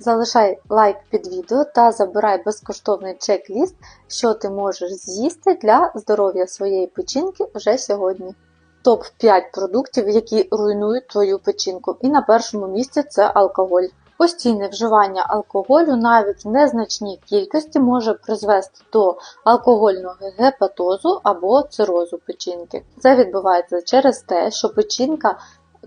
Залишай лайк під відео та забирай безкоштовний чек-ліст, що ти можеш з'їсти для здоров'я своєї печінки вже сьогодні. Топ 5 продуктів, які руйнують твою печінку. І на першому місці це алкоголь. Постійне вживання алкоголю навіть в незначній кількості може призвести до алкогольного гепатозу або цирозу печінки. Це відбувається через те, що печінка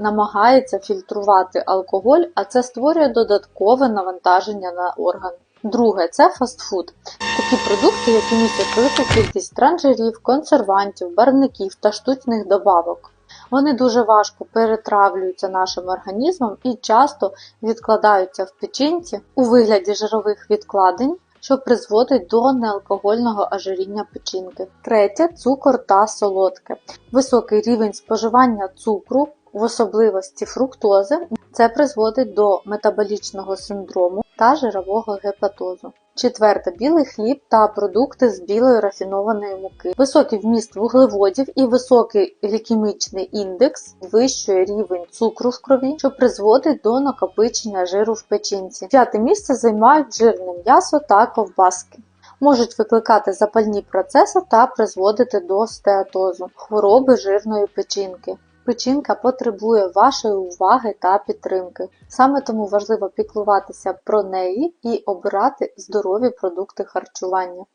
намагається фільтрувати алкоголь, а це створює додаткове навантаження на орган. Друге це фастфуд. Такі продукти, які містять велику кількість транжирів, консервантів, барвників та штучних добавок. Вони дуже важко перетравлюються нашим організмом і часто відкладаються в печінці у вигляді жирових відкладень, що призводить до неалкогольного ожиріння печінки. Третє цукор та солодке. Високий рівень споживання цукру, в особливості фруктози, це призводить до метаболічного синдрому та жирового гепатозу. Четверте білий хліб та продукти з білої рафінованої муки. Високий вміст вуглеводів і високий глікемічний індекс підвищує рівень цукру в крові, що призводить до накопичення жиру в печінці. П'яте місце займають жирне м'ясо та ковбаски. Можуть викликати запальні процеси та призводити до стеатозу, хвороби жирної печінки. Печінка потребує вашої уваги та підтримки. Саме тому важливо піклуватися про неї і обирати здорові продукти харчування.